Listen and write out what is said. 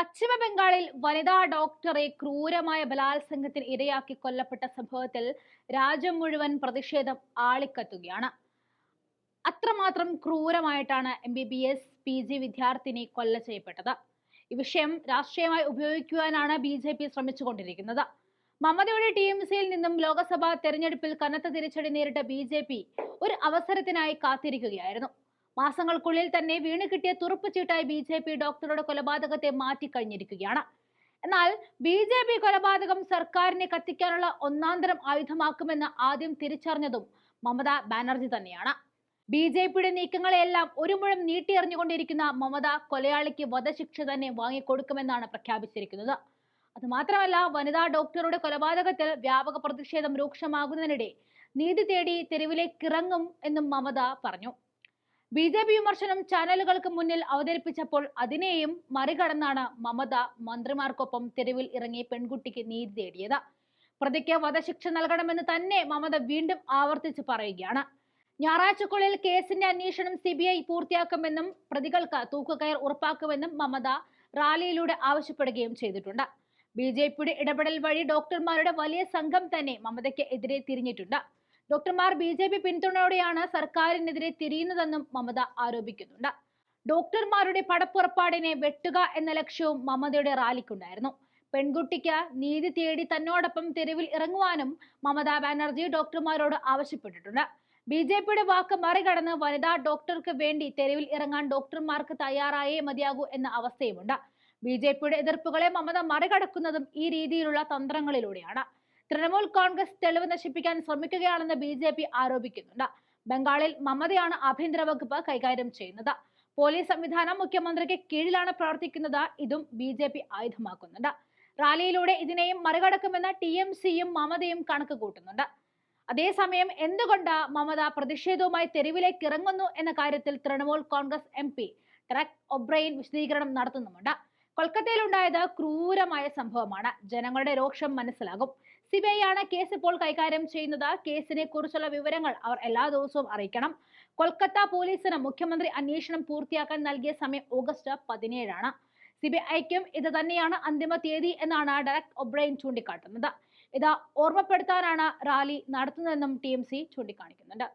പശ്ചിമ ബംഗാളിൽ വനിതാ ഡോക്ടറെ ക്രൂരമായ ബലാത്സംഗത്തിന് ഇരയാക്കി കൊല്ലപ്പെട്ട സംഭവത്തിൽ രാജ്യം മുഴുവൻ പ്രതിഷേധം ആളിക്കത്തുകയാണ്. അത്രമാത്രം ക്രൂരമായിട്ടാണ് M B B S P G വിദ്യാർത്ഥിനി കൊല്ല ചെയ്യപ്പെട്ടത്. ഈ വിഷയം രാഷ്ട്രീയമായി ഉപയോഗിക്കുവാനാണ് ബി ജെ പി ശ്രമിച്ചുകൊണ്ടിരിക്കുന്നത്. മമതയുടെ ടി എം സിയിൽ നിന്നും ലോക്സഭാ തെരഞ്ഞെടുപ്പിൽ കനത്ത തിരിച്ചടി നേരിട്ട ബി ജെ പി ഒരു അവസരത്തിനായി കാത്തിരിക്കുകയായിരുന്നു. മാസങ്ങൾക്കുള്ളിൽ തന്നെ വീണ് കിട്ടിയ തുറപ്പ് ചീട്ടായി ബി ജെ പി ഡോക്ടറുടെ കൊലപാതകത്തെ മാറ്റിക്കഴിഞ്ഞിരിക്കുകയാണ്. എന്നാൽ ബി ജെ പി കൊലപാതകം സർക്കാരിനെ കത്തിക്കാനുള്ള ഒന്നാന്തരം ആയുധമാക്കുമെന്ന് ആദ്യം തിരിച്ചറിഞ്ഞതും മമത ബാനർജി തന്നെയാണ്. ബി ജെ പിയുടെ നീക്കങ്ങളെയെല്ലാം ഒരു മുഴം നീട്ടിയെറിഞ്ഞുകൊണ്ടിരിക്കുന്ന മമത കൊലയാളിക്ക് വധശിക്ഷ തന്നെ വാങ്ങിക്കൊടുക്കുമെന്നാണ് പ്രഖ്യാപിച്ചിരിക്കുന്നത്. അത് മാത്രമല്ല വനിതാ ഡോക്ടറുടെ കൊലപാതകത്തിൽ വ്യാപക പ്രതിഷേധം രൂക്ഷമാകുന്നതിനിടെ നീതി തേടി തെരുവിലേക്കിറങ്ങും എന്നും മമത പറഞ്ഞു. ബി ജെ പി വിമർശനം ചാനലുകൾക്ക് മുന്നിൽ അവതരിപ്പിച്ചപ്പോൾ അതിനെയും മറികടന്നാണ് മമത മന്ത്രിമാർക്കൊപ്പം തെരുവിൽ ഇറങ്ങി പെൺകുട്ടിക്ക് നീതി തേടിയത്. പ്രതിക്ക് വധശിക്ഷ നൽകണമെന്ന് തന്നെ മമത വീണ്ടും ആവർത്തിച്ച് പറയുകയാണ്. ഞായറാഴ്ചക്കുള്ളിൽ കേസിന്റെ അന്വേഷണം സി ബി ഐ പൂർത്തിയാക്കുമെന്നും പ്രതികൾക്ക് തൂക്കുകയർ ഉറപ്പാക്കുമെന്നും മമത റാലിയിലൂടെ ആവശ്യപ്പെടുകയും ചെയ്തിട്ടുണ്ട്. ബി ജെ പിയുടെ ഇടപെടൽ വഴി ഡോക്ടർമാരുടെ വലിയ സംഘം തന്നെ മമതയ്ക്ക് എതിരെ തിരിഞ്ഞിട്ടുണ്ട്. ഡോക്ടർമാർ ബി ജെ പി പിന്തുണയോടെയാണ് സർക്കാരിനെതിരെ തിരിയുന്നതെന്നും മമത ആരോപിക്കുന്നുണ്ട്. ഡോക്ടർമാരുടെ പടപ്പുറപ്പാടിനെ വെട്ടുക എന്ന ലക്ഷ്യവും മമതയുടെ റാലിക്കുണ്ടായിരുന്നു. പെൺകുട്ടിക്ക് നീതി തേടി തന്നോടൊപ്പം തെരുവിൽ ഇറങ്ങുവാനും മമതാ ബാനർജി ഡോക്ടർമാരോട് ആവശ്യപ്പെട്ടിട്ടുണ്ട്. ബി ജെ പിയുടെ വാക്ക് മറികടന്ന് വനിതാ ഡോക്ടർക്ക് വേണ്ടി തെരുവിൽ ഇറങ്ങാൻ ഡോക്ടർമാർക്ക് തയ്യാറായേ മതിയാകൂ എന്ന അവസ്ഥയുമുണ്ട്. ബി ജെ പിയുടെ എതിർപ്പുകളെ മമത മറികടക്കുന്നതും ഈ രീതിയിലുള്ള തന്ത്രങ്ങളിലൂടെയാണ്. തൃണമൂൽ കോൺഗ്രസ് തെളിവ് നശിപ്പിക്കാൻ ശ്രമിക്കുകയാണെന്ന് ബി ജെ പി ആരോപിക്കുന്നുണ്ട്. ബംഗാളിൽ മമതയാണ് ആഭ്യന്തര വകുപ്പ് കൈകാര്യം ചെയ്യുന്നത്. പോലീസ് സംവിധാനം മുഖ്യമന്ത്രിക്ക് കീഴിലാണ് പ്രവർത്തിക്കുന്നത്. ഇതും ബി ജെ പി ആയുധമാക്കുന്നുണ്ട്. റാലിയിലൂടെ ഇതിനെയും മറികടക്കുമെന്ന് ടി എം സിയും മമതയും കണക്ക് കൂട്ടുന്നുണ്ട്. അതേസമയം എന്തുകൊണ്ട് മമത പ്രതിഷേധവുമായി തെരുവിലേക്ക് ഇറങ്ങുന്നു എന്ന കാര്യത്തിൽ Trinamool Congress M P Derek O'Brien വിശദീകരണം നടത്തുന്നുമുണ്ട്. കൊൽക്കത്തയിലുണ്ടായത് ക്രൂരമായ സംഭവമാണ്. ജനങ്ങളുടെ രോക്ഷം മനസ്സിലാകും. സിബിഐ ആണ് കേസ് ഇപ്പോൾ കൈകാര്യം ചെയ്യുന്നത്. കേസിനെ കുറിച്ചുള്ള വിവരങ്ങൾ അവർ എല്ലാ ദിവസവും അറിയിക്കണം. കൊൽക്കത്ത പോലീസിന് മുഖ്യമന്ത്രി അന്വേഷണം പൂർത്തിയാക്കാൻ നൽകിയ സമയം ഓഗസ്റ്റ് പതിനേഴാണ്. സിബിഐക്കും ഇത് തന്നെയാണ് അന്തിമ തീയതി എന്നാണ് ഡയറക്ട് ഒബ്രൈൻ ചൂണ്ടിക്കാട്ടുന്നത്. ഇത് ഓർമ്മപ്പെടുത്താനാണ് റാലി നടത്തുന്നതെന്നും ടി എം സി ചൂണ്ടിക്കാണിക്കുന്നുണ്ട്.